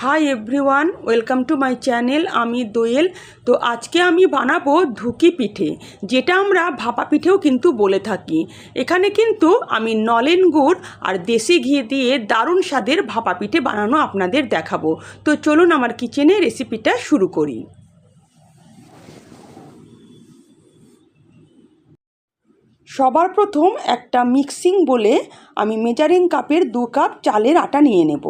Hi everyone welcome to my channel আমি দোয়েল। তো আজকে আমি বানাবো ধুকি পিঠে, যেটা আমরা ভাপা পিঠেও কিন্তু বলে থাকি। এখানে কিন্তু আমি নলেন গুড় আর দেশি ঘি দিয়ে দারুণ স্বাদের ভাপা পিঠে বানানো আপনাদের দেখাবো। তো চলুন আমার কিচেনে রেসিপিটা শুরু করি। সবার প্রথম একটা মিক্সিং বলে আমি মেজারিং কাপের দু কাপ চালের আটা নিয়ে নেব।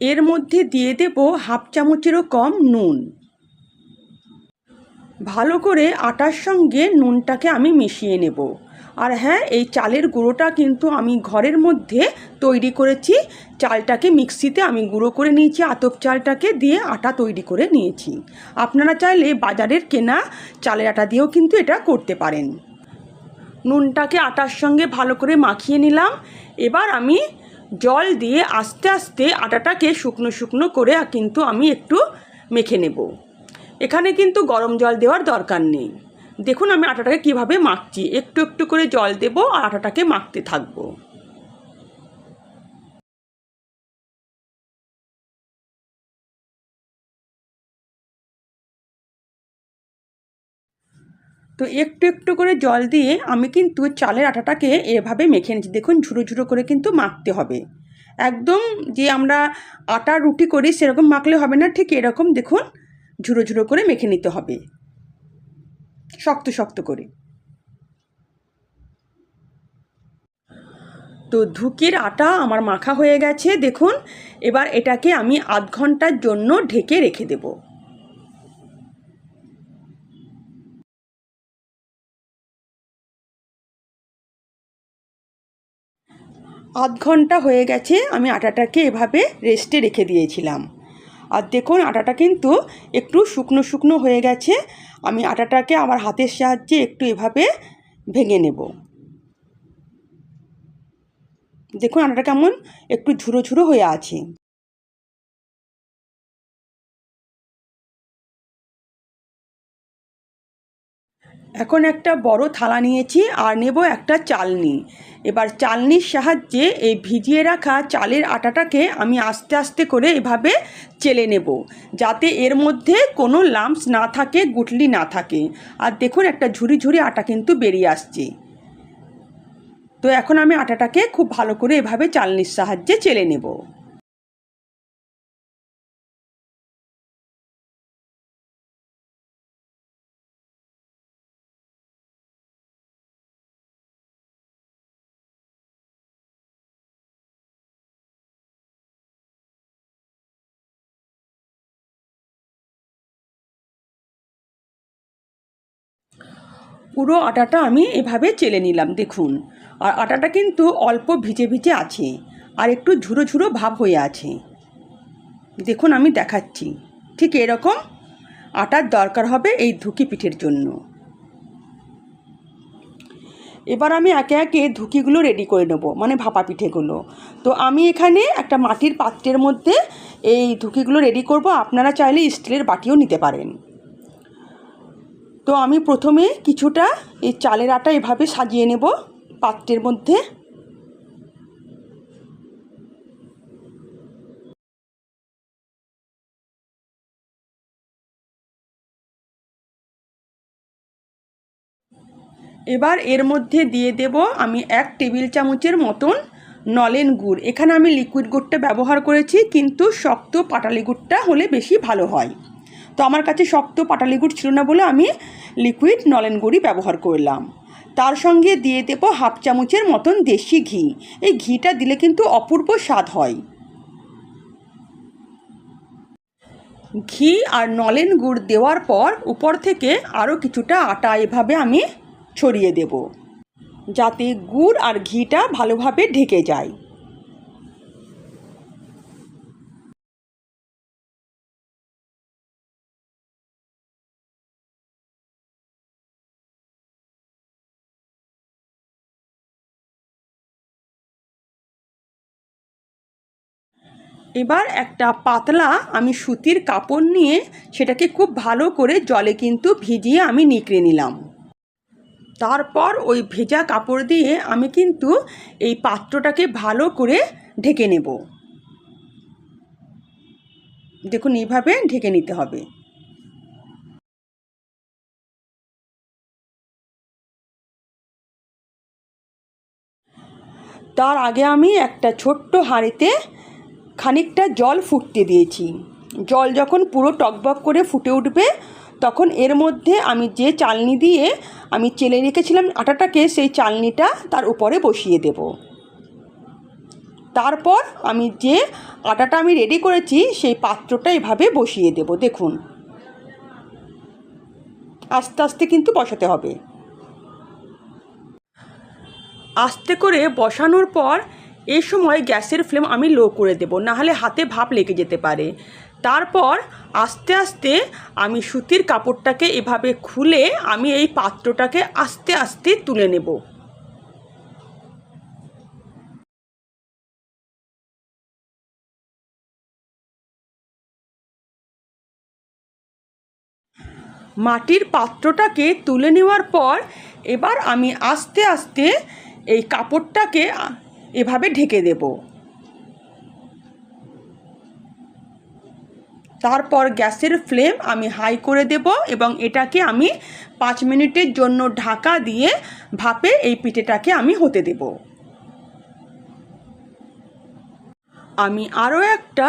এর মধ্যে দিয়ে দেব হাফ চামচেরও কম নুন। ভালো করে আটার সঙ্গে নুনটাকে আমি মিশিয়ে নেব। আর হ্যাঁ এই চালের গুঁড়োটা কিন্তু আমি ঘরের মধ্যে তৈরি করেছি। চালটাকে মিক্সিতে আমি গুঁড়ো করে নিয়েছি, আতপ চালটাকে দিয়ে আটা তৈরি করে নিয়েছি। আপনারা চাইলে বাজারের কেনা চালের আটা দিয়েও কিন্তু এটা করতে পারেন। নুনটাকে আটার সঙ্গে ভালো করে মাখিয়ে নিলাম। এবার আমি জল দিয়ে আস্তে আস্তে আটাটাকে শুকনো শুকনো করে কিন্তু আমি একটু মেখে নেব। এখানে কিন্তু গরম জল দেওয়ার দরকার নেই। দেখুন আমি আটাটাকে কীভাবে মাখছি। একটু একটু করে জল দেব আর আটাটাকে মাখতে থাকব। তো একটু একটু করে জল দিয়ে আমি কিন্তু চালের আটাটাকে এভাবে মেখে নিচ্ছি। দেখুন ঝুড়ো ঝুড়ো করে কিন্তু মাখতে হবে। একদম যে আমরা আটা রুটি করি সেরকম মাখলে হবে না, ঠিক এরকম দেখুন ঝুড়ো ঝুড়ো করে মেখে নিতে হবে। শক্ত শক্ত করে। তো ধুকির আটা আমার মাখা হয়ে গেছে, দেখুন, এবার এটাকে আমি আধ ঘণ্টার জন্য ঢেকে রেখে দেবো। আধ ঘণ্টা হয়ে গেছে আমি আটাটাকে এভাবে রেস্টে রেখে দিয়েছিলাম। আর দেখুন আটাটা কিন্তু একটু শুকনো শুকনো হয়ে গেছে, আমি আটাটাকে আমার হাতের সাহায্যে একটু এভাবে ভেঙে নেব। দেখুন আটাটা কেমন একটু ঝুরো ঝুরো হয়ে আছে। এখন একটা বড় থালা নিয়েছি আর নেব একটা চালনি। এবার চালনির সাহায্যে এই ভিজিয়ে রাখা চালের আটাটাকে আমি আস্তে আস্তে করে এভাবে চেলে নেব, যাতে এর মধ্যে কোনো লাম্পস না থাকে, গুটলি না থাকে। আর দেখুন একটা ঝুরি ঝুরি আটা কিন্তু বেরিয়ে আসছে। তো এখন আমি আটাটাকে খুব ভালো করে এভাবে চালনির সাহায্যে চেলে নেব। পুরো আটাটা আমি এভাবে চেলে নিলাম, দেখুন। আর আটাটা কিন্তু অল্প ভিজে ভিজে আছে, আর একটু ঝুরো ঝুরো ভাব হয়ে আছে। দেখুন, আমি দেখাচ্ছি। ঠিক এরকম আটার দরকার হবে এই ধুকি পিঠের জন্য। এবার আমি একে একে ধুকিগুলো রেডি করে নেব মানে ভাপা পিঠেগুলো। তো আমি এখানে একটা মাটির পাত্রের মধ্যে এই ধুকিগুলো রেডি করব। আপনারা চাইলে স্টিলের বাটিও নিতে পারেন। তো আমি প্রথমে কিছুটা এই চালের আটা এভাবে সাজিয়ে নেব পাত্রের মধ্যে। এবার এর মধ্যে দিয়ে দেব আমি এক টেবিল চামচের মতন নলেন গুড়। এখানে আমি লিকুইড গুড়টা ব্যবহার করেছি, কিন্তু শক্ত পাটালি গুড়টা হলে বেশি ভালো হয়। তো আমার কাছে শক্ত পাটালি গুড় ছিল না বলে আমি লিকুইড নলেন গুড়ই ব্যবহার করলাম। তার সঙ্গে দিয়ে দেব হাফ চামচের মতন দেশি ঘি। এই ঘিটা দিলে কিন্তু অপূর্ব স্বাদ হয়। ঘি আর নলেন গুড় দেওয়ার পর উপর থেকে আরও কিছুটা আটা এভাবে আমি ছড়িয়ে দেব। যাতে গুড় আর ঘিটা ভালোভাবে ঢেকে যায়। এবার একটা পাতলা আমি সুতির কাপড় নিয়ে সেটাকে খুব ভালো করে জলে কিন্তু ভিজিয়ে আমি নিকড়ে নিলাম। তারপর ওই ভেজা কাপড় দিয়ে আমি কিন্তু এই পাত্রটাকে ভালো করে ঢেকে নেব। দেখুন, এইভাবে ঢেকে নিতে হবে। তার আগে আমি একটা ছোট্ট হাঁড়িতে খানিকটা জল ফুটতে দিয়েছি। জল যখন পুরো টকবক করে ফুটে উঠবে, তখন এর মধ্যে আমি যে চালনি দিয়ে আমি চেলে রেখেছিলাম আটাটাকে, সেই চালনিটা তার উপরে বসিয়ে দেব। তারপর আমি যে আটাটা আমি রেডি করেছি, সেই পাত্রটা এভাবে বসিয়ে দেব, দেখুন। আস্তে আস্তে কিন্তু বসাতে হবে। আস্তে করে বসানোর পর এই সময় গ্যাসের ফ্লেম আমি লো করে দেব, নাহলে হাতে ভাপ লেগে যেতে পারে। তারপর আস্তে আস্তে আমি সুতির কাপড়টাকে এভাবে খুলে আমি এই পাত্রটাকে আস্তে আস্তে তুলে নেব। মাটির পাত্রটাকে তুলে নেওয়ার পর এবার আমি আস্তে আস্তে এই কাপড়টাকে এভাবে ঢেকে দেব। তারপর গ্যাসের ফ্লেম আমি হাই করে দেব এবং এটাকে আমি পাঁচ মিনিটের জন্য ঢাকা দিয়ে ভাপে এই পিঠেটাকে আমি হতে দেব। আমি আরও একটা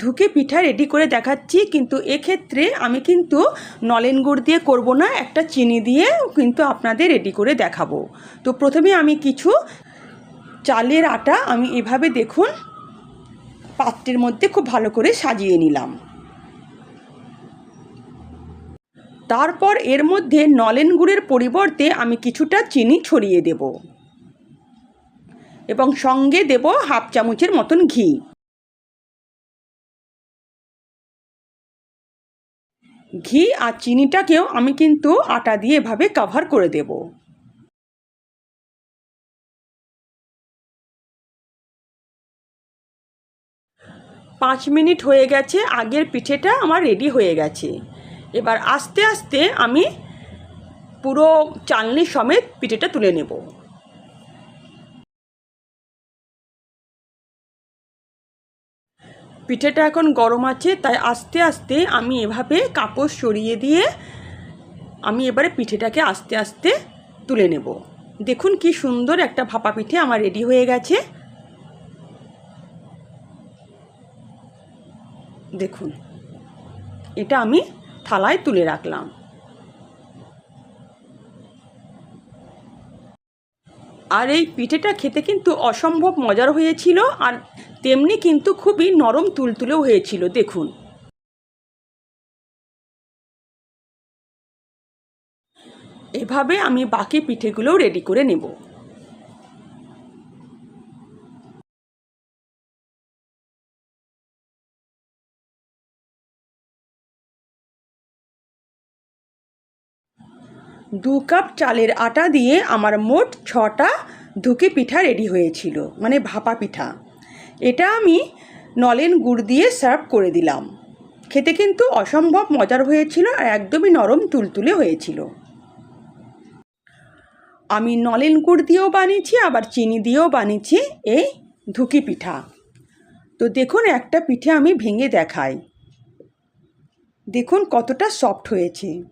ধুকে পিঠা রেডি করে দেখাচ্ছি, কিন্তু এক্ষেত্রে আমি কিন্তু নলেন গুড় দিয়ে করব না, একটা চিনি দিয়ে কিন্তু আপনাদের রেডি করে দেখাবো। তো প্রথমে আমি কিছু চালের আটা আমি এভাবে দেখুন পাত্রের মধ্যে খুব ভালো করে সাজিয়ে নিলাম। তারপর এর মধ্যে নলেন গুড়ের পরিবর্তে আমি কিছুটা চিনি ছড়িয়ে দেব এবং সঙ্গে দেব হাফ চামচের মতন ঘি। ঘি আর চিনিটাকেও আমি কিন্তু আটা দিয়ে এভাবে কাভার করে দেব। পাঁচ মিনিট হয়ে গেছে, আগের পিঠেটা আমার রেডি হয়ে গেছে। এবার আস্তে আস্তে আমি পুরো চালনি সমেত পিঠেটা তুলে নেব। পিঠেটা এখন গরম আছে, তাই আস্তে আস্তে আমি এভাবে কাপড় সরিয়ে দিয়ে আমি এবারে পিঠেটাকে আস্তে আস্তে তুলে নেব। দেখুন কি সুন্দর একটা ভাপা পিঠে আমার রেডি হয়ে গেছে। দেখুন, এটা আমি থালায় তুলে রাখলাম। আর এই পিঠেটা খেতে কিন্তু অসম্ভব মজার হয়েছিল আর তেমনি কিন্তু খুবই নরম তুলতুলেও হয়েছিল, দেখুন। এভাবে আমি বাকি পিঠেগুলোও রেডি করে নেব। দু কাপ চালের আটা দিয়ে আমার মোট ছটা ধুকে পিঠা রেডি হয়েছিল মানে ভাপা পিঠা। এটা আমি নলেন গুড় দিয়ে সার্ভ করে দিলাম। খেতে কিন্তু অসম্ভব মজার হয়েছিল আর একদমই নরম তুলতুলে হয়েছিল। আমি নলেন গুড় দিয়েও বানিয়েছি, আবার চিনি দিয়েও বানিয়েছি এই ধুকি পিঠা। তো দেখুন, একটা পিঠে আমি ভেঙে দেখাই। দেখুন কতটা সফট হয়েছে।